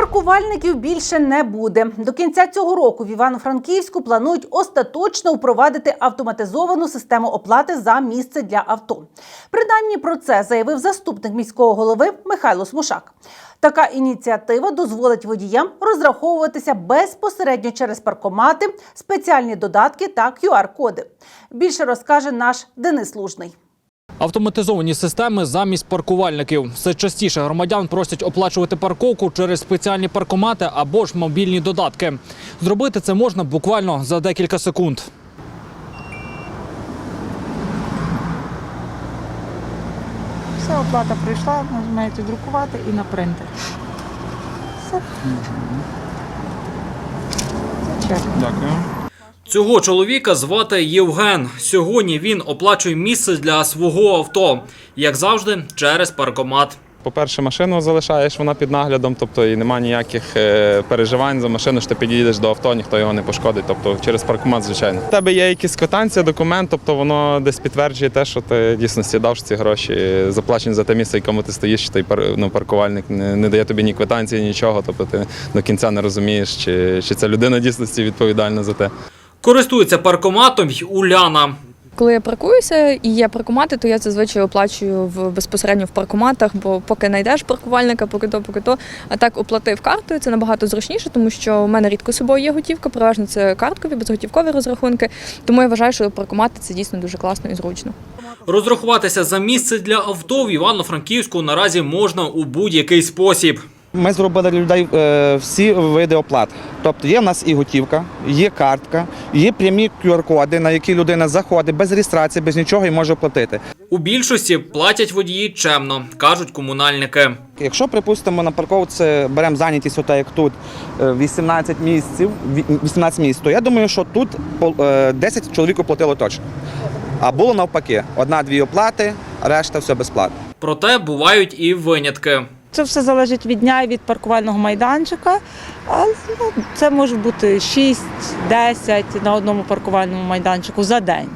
Паркувальників більше не буде. До кінця цього року в Івано-Франківську планують остаточно впровадити автоматизовану систему оплати за місце для авто. Принаймні про це заявив заступник міського голови Михайло Смушак. Така ініціатива дозволить водіям розраховуватися безпосередньо через паркомати, спеціальні додатки та QR-коди. Більше розкаже наш Денис Лужний. Автоматизовані системи замість паркувальників. Все частіше громадян просять оплачувати парковку через спеціальні паркомати або ж мобільні додатки. Зробити це можна буквально за декілька секунд. Все, оплата прийшла, нажимаєте друкувати і на принтер. Все. Чек. Цього чоловіка звати Євген. Сьогодні він оплачує місце для свого авто, як завжди, через паркомат. По-перше, машину залишаєш, вона під наглядом, тобто і немає ніяких е, переживань за машину, що ти підійдеш до авто, ніхто його не пошкодить. Тобто через паркомат, звичайно. У тебе є якісь квитанція, документ, тобто воно десь підтверджує те, що ти дійсно дав ці гроші, заплачені за те місце, якому ти стоїш, що пар- ну, паркувальник не, не дає тобі ні квитанції, нічого. Тобто ти до кінця не розумієш, чи, чи ця людина дійсно відповідальна за те. Користується паркоматом й Уляна. Коли я паркуюся і є паркомати, то я зазвичай оплачую в безпосередньо в паркоматах, бо поки знайдеш паркувальника, поки то, поки то. А так оплатив картою, це набагато зручніше, тому що в мене рідко з собою є готівка, переважно це карткові, безготівкові розрахунки. Тому я вважаю, що паркомати це дійсно дуже класно і зручно. Розрахуватися за місце для авто в Івано-Франківську наразі можна у будь-який спосіб. Ми зробили для людей е, всі види оплат. Тобто є в нас і готівка, є картка, є прямі QR-коди, на які людина заходить без реєстрації, без нічого і може оплатити. У більшості платять водії чемно, кажуть комунальники. Якщо, припустимо, на парковці беремо зайнятість, ота як тут, е, 18 місяців, ві- 18 місць, то я думаю, що тут пол- е, 10 чоловік оплатило точно. А було навпаки: одна-дві оплати, решта все безплатно. Проте бувають і винятки. Це все залежить від дня і від паркувального майданчика. А ну, це може бути 6-10 на одному паркувальному майданчику за день.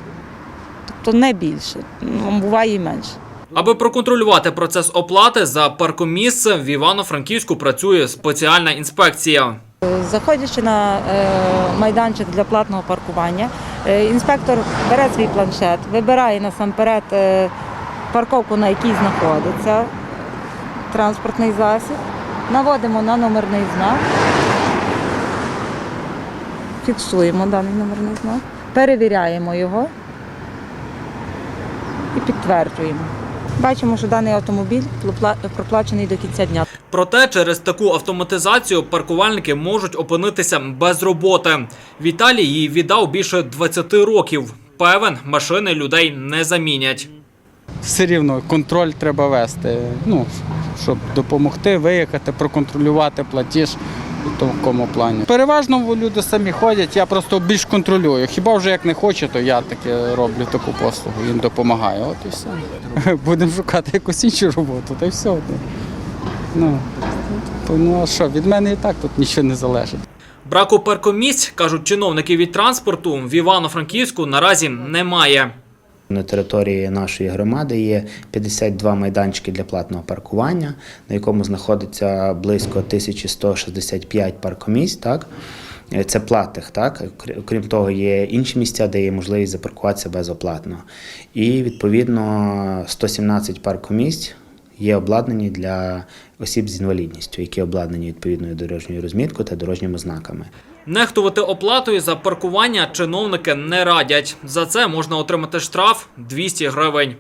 Тобто не більше, ну, буває і менше. Аби проконтролювати процес оплати за паркомісце, в Івано-Франківську працює спеціальна інспекція. Заходячи на е, майданчик для платного паркування, е, інспектор бере свій планшет, вибирає насамперед е, парковку, на якій знаходиться транспортний засіб, наводимо на номерний знак, фіксуємо даний номерний знак, перевіряємо його і підтверджуємо. Бачимо, що даний автомобіль проплачений до кінця дня. Проте через таку автоматизацію паркувальники можуть опинитися без роботи. Віталій їй віддав більше 20 років. Певен, машини людей не замінять. все рівно контроль треба вести. Ну, щоб допомогти виїхати, проконтролювати платіж у такому плані. Переважно люди самі ходять, я просто більш контролюю. Хіба вже як не хоче, то я таке роблю таку послугу, їм допомагаю. От і все. Будемо шукати якусь іншу роботу, та й все. Ну, ну а що, від мене і так тут нічого не залежить. Браку паркомісць, кажуть чиновники від транспорту, в Івано-Франківську наразі немає. На території нашої громади є 52 майданчики для платного паркування, на якому знаходиться близько 1165 паркомісць. Так? Це платних, так? Крі- Крім того, є інші місця, де є можливість запаркуватися безоплатно. І відповідно 117 паркомісць є обладнані для осіб з інвалідністю, які обладнані відповідною дорожньою розміткою та дорожніми знаками. Нехтувати оплатою за паркування чиновники не радять. За це можна отримати штраф 200 гривень.